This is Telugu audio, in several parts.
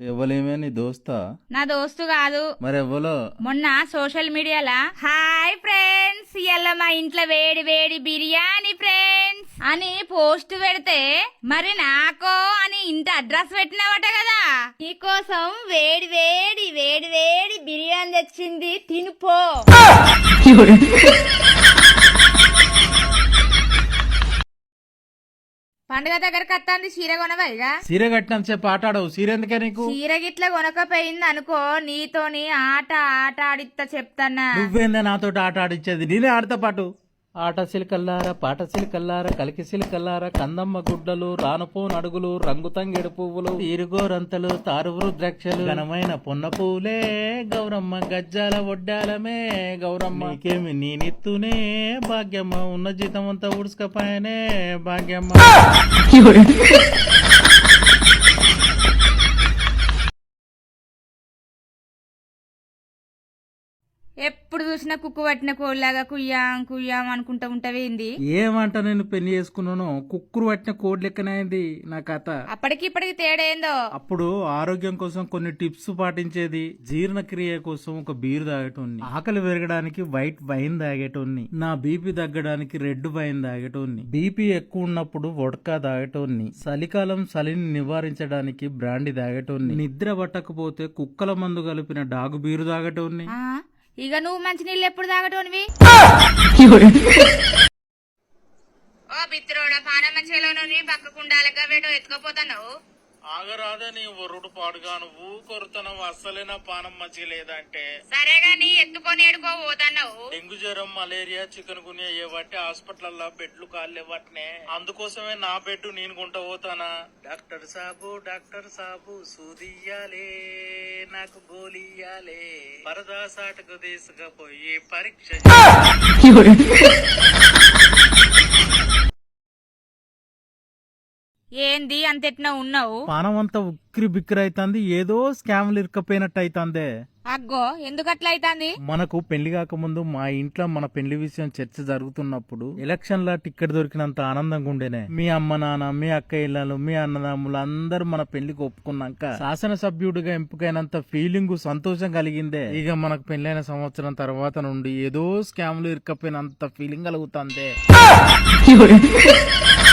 ఎవలేమే నీ దోస్తా? నా దోస్తు కాదు. మరి ఎవ్వలో మొన్న సోషల్ మీడియాలా? హాయ్ ఫ్రెండ్స్ ఇవాళ మా ఇంట్లో వేడి వేడి బిర్యానీ ఫ్రెండ్స్. అని పోస్ట్ పెడితే మరి నాకో అని ఇంత అడ్రస్ పెట్టినావట కదా. నీకోసం వేడి వేడి వేడి వేడి బిర్యానీ తెచ్చింది తినుపో పండుగ దగ్గరకు వస్తుంది చీర కొనవైగా సీర సేపు ఆట ఆడవు సీర ఎందుకే నీకు? చీర గిట్ల కొనకపోయింది అనుకో నీతోని ఆట ఆట ఆడిత్తా చెప్తానా నువ్వేందే నాతోటి ఆట ఆడిచ్చేది? నేనే ఆడతా పాటు. ఆట సిలికల్లార పాట సిలికల్లార కలికి సిలికల్లార కందమ్మ గుడ్డలు రానుపో నడుగులు రంగు తంగెడు పువ్వులు తీరుగోరంతలు తారువురు ద్రాక్షలు ఘనమైన పొన్న పూలే గౌరమ్మ గజ్జాల ఒడ్డాలమే గౌరమ్మ నీకేమి నేనెత్తునే భాగ్యమ్మ ఉన్న జీతం అంతా ఉడుసుకపోయానే భాగ్యమ్మ. ఎప్పుడు చూసినా కుక్కు పట్టిన కోళ్ళలాగా కుయ్యాం కుయ్యాం అనుకుంటా ఉంటావేంది ఏమంట నేను పెళ్ళి చేసుకున్నాను? కుక్కురు పట్టిన కోడ్ లెక్కనైంది నా కథ. అప్పటికి ఇప్పటికి తేడా ఏందో? అప్పుడు ఆరోగ్యం కోసం కొన్ని టిప్స్ పాటించేది జీర్ణక్రియ కోసం ఒక బీర్ తాగేటోన్ని. ఆకలి పెరగడానికి వైట్ వైన్ తాగేటోన్ని. నా బీపీ తగ్గడానికి రెడ్ వైన్ తాగేటోన్ని. బీపీ ఎక్కువ ఉన్నప్పుడు వడకా తాగేటోన్ని. చలికాలం చలిని నివారించడానికి బ్రాండి తాగేటోన్ని. నిద్ర పట్టకపోతే కుక్కల మందు కలిపిన డాగు బీరు తాగేటోన్ని. ఇక నువ్వు మంచి నీళ్ళు ఎప్పుడు తాగటోనివి? ఓ బిత్రోడా పానం మంచిగా పక్కకు ఉండాలి వేటో ఎత్తుకపోతున్నావు? ఆగరాదా నీ ఒరుడు పాడుగా నువ్వు కొరుతనం అస్సలే నా పానం మంచిగా లేదంటే. సరే గాని ఎత్తుకొని ఏడుకో పోతున్నావు? డెంగ్యూ జ్వరం మలేరియా చికెన్ గునియా ఏవట్టి హాస్పిటల్లో బెడ్లు కాళ్ళేవట్నే అందుకోసమే నా బెడ్ నేను గుంట పోతానా? డాక్టర్ సాబు డాక్టర్ సాబు సూదియ్యాలే నాకు గోలియ్యాలే. పరదా సాటుకు తీసుకుపోయి పరీక్ష ఏంది అంతెట్నా ఉన్నావు? పానం అంతా ఉక్కిరి బిక్కిరి అవుతుంది ఏదో స్కామ్లు ఇరుకపోయినట్టు అవుతుంది అగ్గో ఎందుకు అట్లా అవుతుంది మనకు పెళ్ళి కాకముందు మా ఇంట్లో మన పెళ్ళి విషయం చర్చ జరుగుతున్నప్పుడు ఎలక్షన్ లా టికెట్ దొరికినంత ఆనందంగా ఉండేనే మీ అమ్మ నాన్న మీ అక్క ఇళ్ళలు మీ అన్నదమ్ములు అందరూ మన పెళ్ళికి ఒప్పుకున్నాక శాసనసభ్యుడిగా ఎంపికైనంత ఫీలింగ్ సంతోషం కలిగిందే. ఇక మనకు పెళ్ళైన సంవత్సరం తర్వాత నుండి ఏదో స్కామ్లు ఇరుకపోయినంత ఫీలింగ్ కలుగుతుంది.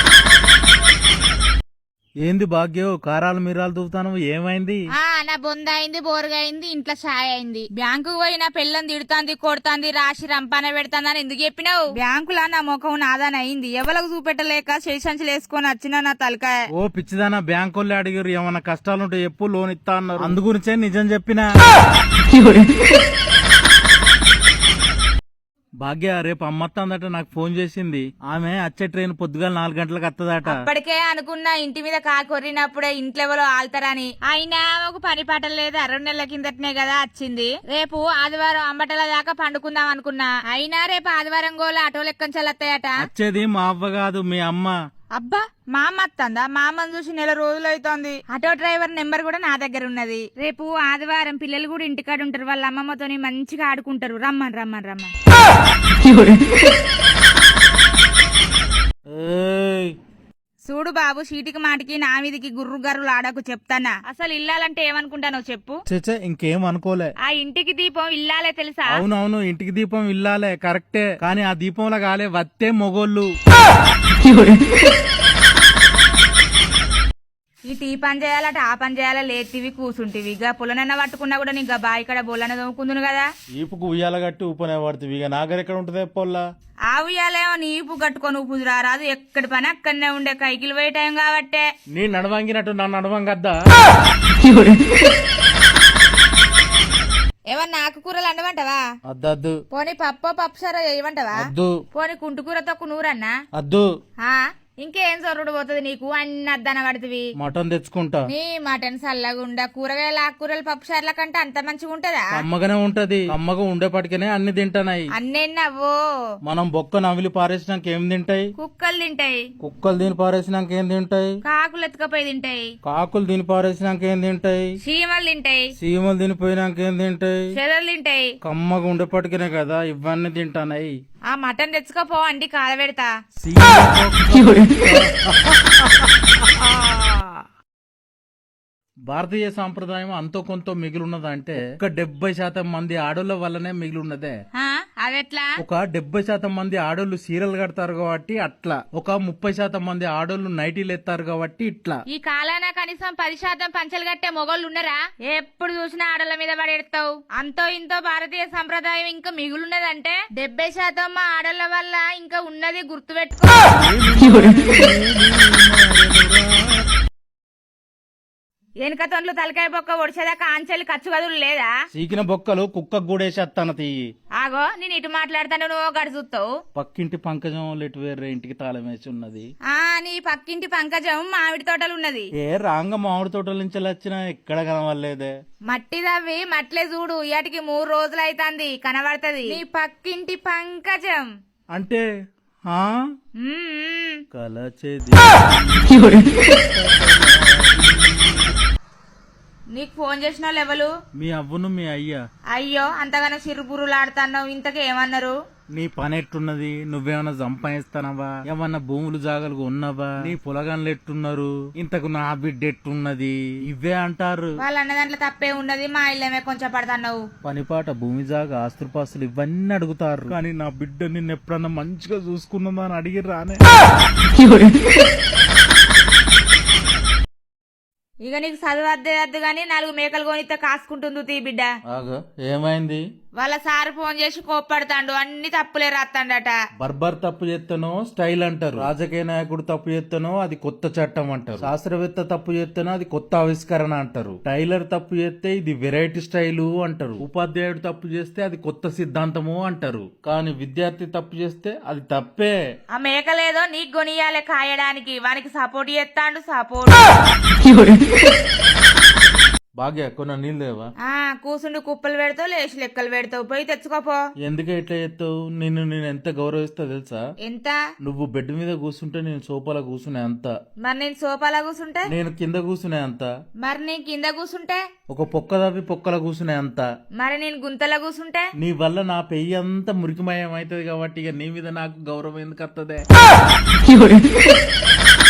ఏంది భాగ్యం కారాలు మీరాలు దూతాను ఏమైంది? ఆ నా బొంద అయింది బోరుగా అయింది ఇంట్లో ఛాయ్ అయింది. బ్యాంకు పోయి నా పిల్లని తిడుతాంది కొడుతాంది రాసి రంపాన పెడతాందని ఎందుకు చెప్పినావు? బ్యాంకులా నా ముఖం నాదాని అయింది. ఎవరికి చూపెట్టలేక చేసంచులు వేసుకొని వచ్చిన నా తలకాయ. ఓ పిచ్చిదానా బ్యాంక్ వాళ్ళు అడిగారు ఏమన్నా కష్టాలుంటే ఎప్పుడు లోన్ ఇస్తా అన్నారు. అందు గురించే నిజం చెప్పిన. భాగ్య రేపు అమ్మత్తందట నాకు ఫోన్ చేసింది. ఆమె అచ్చే ట్రైన్ పొద్దుగాల నాలుగు గంటలకు వత్తదట. అప్పటికే అనుకున్నా ఇంటి మీద కా కొర్రినప్పుడే ఇంట్లో ఎవరో ఆల్తారని అయినా ఒక పని పాట లేదు రెండు నెలల కిందటనే కదా వచ్చింది. రేపు ఆదివారం అంబటల దాకా పండుకుందాం అనుకున్నా. అయినా రేపు ఆదివారం గోల ఆటో లెక్కంచాలత్తాయట. వచ్చేది మా అవ్వ కాదు మీ అమ్మ. అబ్బా మా అమ్మ వస్తుందా మా అమ్మని చూసి నెల రోజులు అవుతోంది ఆటో డ్రైవర్ నెంబర్ కూడా నా దగ్గర ఉన్నది. రేపు ఆదివారం పిల్లలు కూడా ఇంటికాడ ఉంటారు. వాళ్ళ అమ్మమ్మతోని మంచిగా ఆడుకుంటారు. రమ్మని రమ్మని రమ్మని. చూడు బాబు చీటికి మాటికి నా మీదికి గుర్రు గర్రులు ఆడకు చెప్తానా? అసలు ఇల్లాలంటే ఏమనుకుంటానో చెప్పు. చచ్చే ఇంకేం అనుకోలే. ఆ ఇంటికి దీపం ఇల్లాలే తెలుసా? అవునవును ఇంటికి దీపం ఇల్లాలే కరెక్టే. కానీ ఆ దీపంలో కాలే వత్తే మొగోళ్ళు. ఈ టీ పని చేయాలట ఆ పని చేయాలా? లేతివి కూసుంటివి. ఇక పులనన్న పట్టుకున్నా కూడా నీకు బాయి ఇక్కడ బోలన దొమ్ముకుందును కదా. ఈపుకు ఉయ్యాల గట్టి ఊపనే పడుతుంది. ఇక నాగర్ ఎక్కడ ఉంటది పొల్లా? ఆ ఉయ్యాలేమో నీపు కట్టుకొని ఊపుదు రారాదు ఎక్కడి పని అక్కడనే ఉండే. కైకిలు పోయే టైం కాబట్టే. నీ నడవంగినట్టు నా నడవంగద్దా? ఏమన్నా ఆకుకూరలు అద్దద్దు పోనీ పప్పు పప్పుసారో చేయమంటావా అద్దు పోనీ కుంటుకూర తొక్కు నూరన్నా? అద్దు ఆ? ఇంకేం సొర్రుడు పోతుంది నీకు? అన్ని అద్దన పడుతుంది మటన్ తెచ్చుకుంటా. నీ మటన్ సల్లగుండా కూరగాయల ఆకుకూరలు పప్పు సార్ల కంటే అంత మంచిగా ఉంటదా? కమ్మగానే ఉంటది. కమ్మగా ఉండేపటికనే అన్ని తింటానాయి. అన్నెన్నవ్వో మనం బొక్క నవిలి పారేసినాక ఏం తింటాయి? కుక్కలు తింటాయి. కుక్కలు దీని పారేసినాక ఏం తింటాయి? కాకులు ఎత్తుకపోయి తింటాయి. కాకులు దీని పారేసినాక ఏం తింటాయి? చీమలు తింటాయి. సీమలు తినిపోయినాక ఏం తింటాయి? చెదలు తింటాయి. కమ్మగా ఉండేపటికనే కదా ఇవన్నీ తింటానాయి. ఆ మటన్ తెచ్చుకోపో అండి కాలబెడతా భారతీయ సాంప్రదాయం అంతో కొంత మిగిలిన్నదంటే ఒక డెబ్బై శాతం మంది ఆడోళ్ళ వల్లనే మిగిలిన్నదే ఆ, అదెట్లా? ఒక డెబ్బై శాతం మంది ఆడోళ్ళు సీరియల్ కడతారు కాబట్టి అట్లా. ఒక ముప్పై శాతం మంది ఆడోళ్ళు నైటీలు ఎత్తారు కాబట్టి ఇట్లా. ఈ కాలాన కనీసం పది శాతం పంచలు కట్టే మొగోళ్ళు ఉన్నారా? ఎప్పుడు చూసినా ఆడల మీద పడేస్తావు అంతో ఇంతో భారతీయ సంప్రదాయం ఇంకా మిగులున్నదంటే? డెబ్బై శాతం మా ఆడల వల్ల ఇంకా ఉన్నది గుర్తుపెట్టుకో. వెనుక తొండ్లు తలకాయ బొక్క ఒడిచేదాకా ఆంచెలు ఖర్చు కదులు లేదా? సీకిన బొక్కలు కుక్కకు గూడేసేస్తాన తీయి ఆగో నేను ఇటు మాట్లాడతాను నువ్వు గడు చూస్తావు పక్కింటి పంకజం లెటు వేరే ఇంటికి తాళం వేసి ఉన్నది. ఆ నీ పక్కింటి పంకజం మామిడి తోటలు ఉన్నది. ఏ రాంగ మామిడి తోటల నుంచి వచ్చినా ఎక్కడ కనవలేదే మట్టి దవ్వి మట్లే చూడు ఇయాటికి మూడు రోజులు అయితాంది కనబడతది. నీ పక్కింటి పంకజం. అంటే. కలచేది. నీకు ఫోన్ చేసిన వాళ్ళు ఎవరు? మీ అవ్వను మీ అయ్యా. అయ్యో అంతగానో చిరుపురులు ఆడుతున్నావు ఇంతకు ఏమన్నారు? నీ పని ఎట్టున్నది? నువ్వేమన్నా సంపాదిస్తానవా ఏమన్నా భూములు జాగలు ఉన్నావా? నీ పొలగాన్లు ఎట్టున్నారు? ఇంతకు నా బిడ్డ ఎట్టున్నది? ఇవే అంటారు. వాళ్ళు అన్న దాంట్లో తప్పే ఉన్నది మా ఇల్లమే కొంచెం పడుతున్నావు. పనిపాట భూమి జాగ ఆస్తుపాస్తులు ఇవన్నీ అడుగుతారు. కానీ నా బిడ్డ నిన్ను ఎప్పుడన్నా మంచిగా చూసుకున్నదా అని అడిగి రానే ఇక నీకు చదువు అద్దే అద్దు కానీ నాలుగు మేకలు కొనితే కాసుకుంటుంది తీ బిడ్డ. ఏమైంది? వాళ్ళ సార్ ఫోన్ చేసి కోప్పడతాండు. అన్ని తప్పులే రాస్తాడట బర్బర్ తప్పు చేస్తానో స్టైల్ అంటారు. రాజకీయ నాయకుడు తప్పు చేస్తానో అది కొత్త చట్టం అంటారు. శాస్త్రవేత్త తప్పు చేస్తానో అది కొత్త ఆవిష్కరణ అంటారు. టైలర్ తప్పు చేస్తే ఇది వెరైటీ స్టైలు అంటారు. ఉపాధ్యాయుడు తప్పు చేస్తే అది కొత్త సిద్ధాంతము అంటారు. కానీ విద్యార్థి తప్పు చేస్తే అది తప్పే. ఆ మేకలేదో నీకు కొనియాలి కాయడానికి. వానికి సపోర్ట్ చేస్తాండు సపోర్ట్. భాగ్య కొన్న నీళ్ళు దేవా ఆ కూసుండి కుప్పలు పెడతావు లేచి లెక్కలు పెడతావు. పోయి తెచ్చుకోపో ఎందుకు ఇట్లా చేస్తావు? నిన్ను నేను ఎంత గౌరవిస్తా తెలుసా? ఎంత? నువ్వు బెడ్ మీద కూర్చుంటే నేను సోఫాలో కూర్చునే అంత. మరి నేను సోఫాలో కూసుంటే? నేను కింద కూర్చునే అంత. మరి నేను కింద కూసుంటే? ఒక పొక్క తవ్వి పొక్కల కూర్చునే అంత. మరి నేను గుంతలో కూసుంటే? నీ వల్ల నా పెయ్యి అంతా మురికిమయం అవుతుంది కాబట్టి ఇక నీ మీద నాకు గౌరవం ఎందుకు వస్తుంది